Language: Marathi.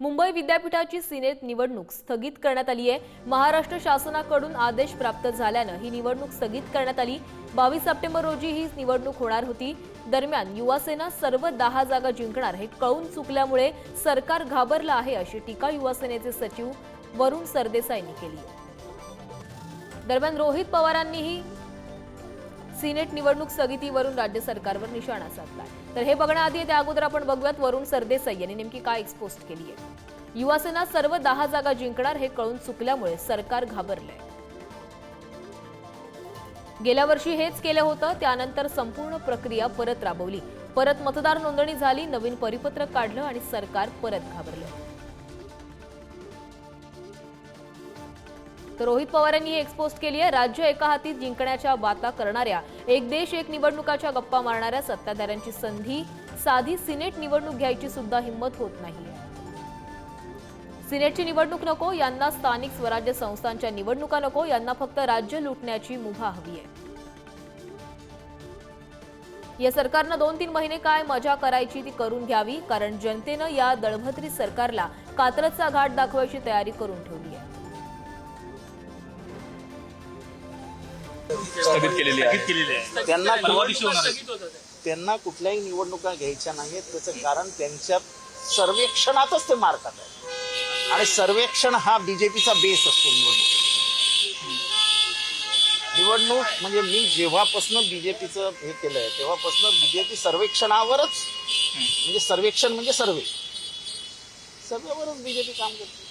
मुंबई विद्यापीठाची सिनेट निवडणूक स्थगित करण्यात आली आहे. महाराष्ट्र शासनाकडून आदेश प्राप्त झाल्यानं ही निवडणूक स्थगित करण्यात आली. बावीस सप्टेंबर रोजी ही निवडणूक होणार होती. दरम्यान युवासेना सर्व दहा जागा जिंकणार हे कळून चुकल्यामुळे सरकार घाबरलं आहे अशी टीका युवासेनेचे सचिव वरुण सरदेसाईंनी केली दरम्यान रोहित पवारांनीही सिनेट निवडणूक स्थगितीवरून राज्य सरकारवर निशाणा साधला तर हे बघण्याआधी त्या अगोदर आपण बघूयात. वरुण सरदेसाई यांनी नेमकी काय एक्सपोस्ट केली आहे. युवासेना सर्व दहा जागा जिंकणार हे कळून चुकल्यामुळे सरकार घाबरलंय. गेल्या वर्षी हेच केलं होतं त्यानंतर संपूर्ण प्रक्रिया परत राबवली. परत मतदार नोंदणी झाली नवीन परिपत्रक काढलं आणि सरकार परत घाबरलं. तर रोहित पवार यांनी ही एक्सपोस्ट केली आहे. राज्य एका हाती जिंकण्याच्या वाता करणाऱ्या एक देश एक निवडणुकाच्या गप्पा मारणाऱ्या सत्ताधाऱ्यांची संधी साधी सिनेट निवडणूक घ्यायची सुद्धा हिंमत होत नाहीये सिनेटची निवडणूक नको यांना स्थानिक स्वराज्य संस्थांच्या निवडणुका नको यांना फक्त राज्य लुटण्याची मुभा हवी आहे. या सरकारनं दोन तीन महिने काय मजा करायची ती करून घ्यावी कारण जनतेनं या दळभद्री सरकारला कात्रजचा घाट दाखवायची तयारी करून ठेवली. स्थगित केलेली आहे. केलेले आहे. त्यांना. त्यांना कुठल्याही निवडणुका घ्यायच्या नाहीत. त्याचं कारण त्यांच्या सर्वेक्षणातच ते मार खात आहेत. आणि सर्वेक्षण हा बीजेपीचा बेस असतो निवडणूक निवडणूक म्हणजे मी जेव्हापासून बीजेपीचं हे केलंय तेव्हापासून बीजेपी सर्वेक्षणावरच म्हणजे सर्वेक्षण म्हणजे सर्वे. सर्वेवरच बीजेपी काम करते.